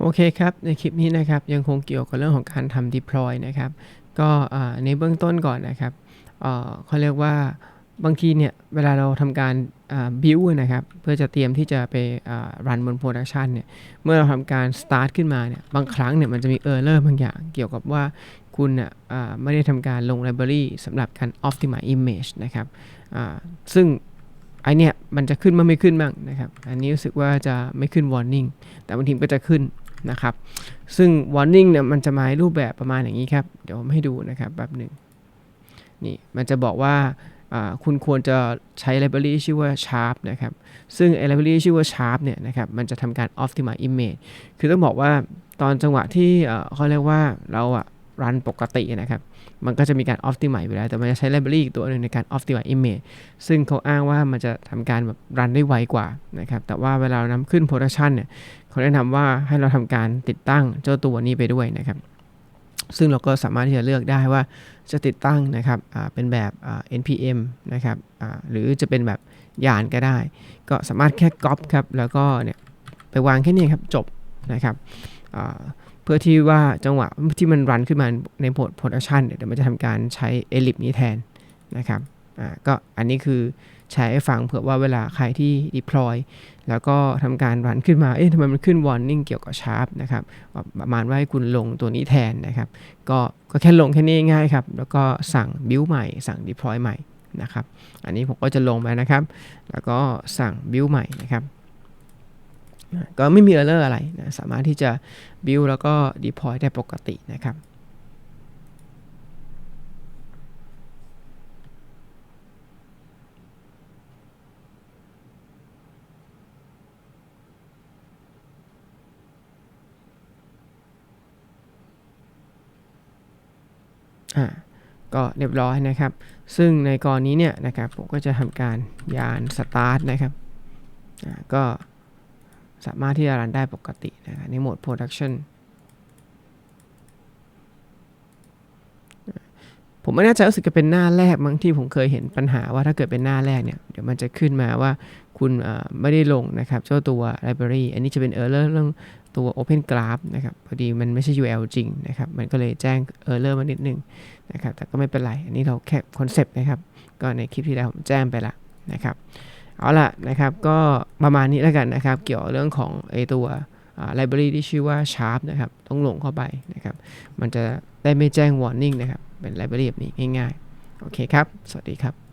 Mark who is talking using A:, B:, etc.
A: โอเคครับ ในคลิปนี้นะครับยังคงเกี่ยวกับเรื่องของการทำ deploy นะครับ ก็ในเบื้องต้นก่อนนะครับเขาเรียกว่าบางทีเนี่ยเวลาเราทำการอ่า build นะครับเพื่อจะเตรียมที่จะไปอ่า run บน production เนี่ยเมื่อเราทำการ start ขึ้นมาเนี่ยบางครั้งเนี่ยมันจะมี error บางอย่างเกี่ยวกับว่าคุณน่ะอ่าไม่ได้ทำการลง library สำหรับการ optimize image นะครับซึ่งไอเนี่ยมันจะขึ้นบ้างไม่ขึ้นบ้างนะครับ อันนี้รู้สึกว่าจะไม่ขึ้น warning แต่บางทีก็จะขึ้น นะครับ ซึ่ง warning เนี่ยมันจะมาในรูปแบบประมาณอย่างนี้ครับ เดี๋ยวผมให้ดูนะครับแบบหนึ่งนี่มันจะบอกว่าคุณควรจะใช้ library ชื่อว่า sharp นะครับ ซึ่งไอ้ library ชื่อว่า sharp เนี่ยนะครับ มันจะทำการ optimize image คือต้องบอกว่าตอนจังหวะที่เอ่อเขาเรียกว่าเราอะรันปกตินะครับ มันก็จะมีการ optimize ไปแล้ว แต่มันจะใช้ library อีกตัวหนึ่งในการ optimize image ซึ่งเขาอ้างว่ามันจะทำการแบบรันได้ไวกว่านะครับ แต่ว่าเวลาเรานำขึ้น production เนี่ย เขาแนะนำว่าให้เราทำการติดตั้งเจ้าตัวนี้ไปด้วยนะครับ ซึ่งเราก็สามารถที่จะเลือกได้ว่าจะติดตั้งนะครับเป็นแบบ npm นะครับหรือจะเป็นแบบยานก็ได้ ก็สามารถแค่ก๊อปครับแล้วก็เนี่ยไปวางแค่นี้ครับจบนะครับเพื่อที่ว่าจังหวะที่มันรันขึ้นมาในโหมด production เนี่ยเดี๋ยวมันจะทำการใช้ ellipse นี้แทนนะครับก็อันนี้คือ แชร์ให้ฟังเผื่อว่าเวลาใครที่ deploy แล้วก็ทำการรันขึ้นมา เอ๊ะทำไมมันขึ้น warning เกี่ยวกับ sharp นะครับ ประมาณว่าให้คุณลงตัวนี้แทนนะครับ ก็ก็แค่ลงแค่นี้ง่ายครับ แล้วก็สั่ง build ใหม่ สั่ง deploy ใหม่นะครับ อันนี้ผมก็จะลงไปนะครับ แล้วก็สั่ง build ใหม่นะครับก็ไม่มี error อะไรนะ สามารถที่จะ build แล้วก็ deploy ได้ปกตินะครับ อ่าก็เรียบร้อยนะครับ ซึ่งในกรณีเนี่ยนะครับผมก็จะทำการยานสตาร์ทนะครับอ่าก็สามารถที่จะรันได้ปกตินะครับในโหมด production ผมไม่แน่ใจรู้สึกจะเป็นหน้าแรกบางที่ผมเคยเห็นปัญหาว่าถ้าเกิดเป็นหน้าแรกเนี่ยเดี๋ยวมันจะขึ้นมาว่า คุณไม่ได้ลงนะครับเจ้าตัว library อันนี้จะเป็น error เรื่องตัว Open Graph นะครับพอดีมันไม่ใช่ URL จริงนะครับมันก็เลยแจ้ง error มานิดนึงนะครับแต่ก็ไม่เป็นไร อันนี้เราแค่คอนเซปต์นะครับก็ในคลิปที่แล้วผมแจ้งไปละนะครับเอาละนะครับก็ประมาณนี้แล้วกันนะครับเกี่ยวเรื่องของไอตัว library ที่ชื่อว่า Sharp นะครับต้องลงเข้าไปนะครับมันจะได้ไม่แจ้ง warning นะครับเป็น library แบบนี้ง่ายๆ โอเคครับ สวัสดีครับ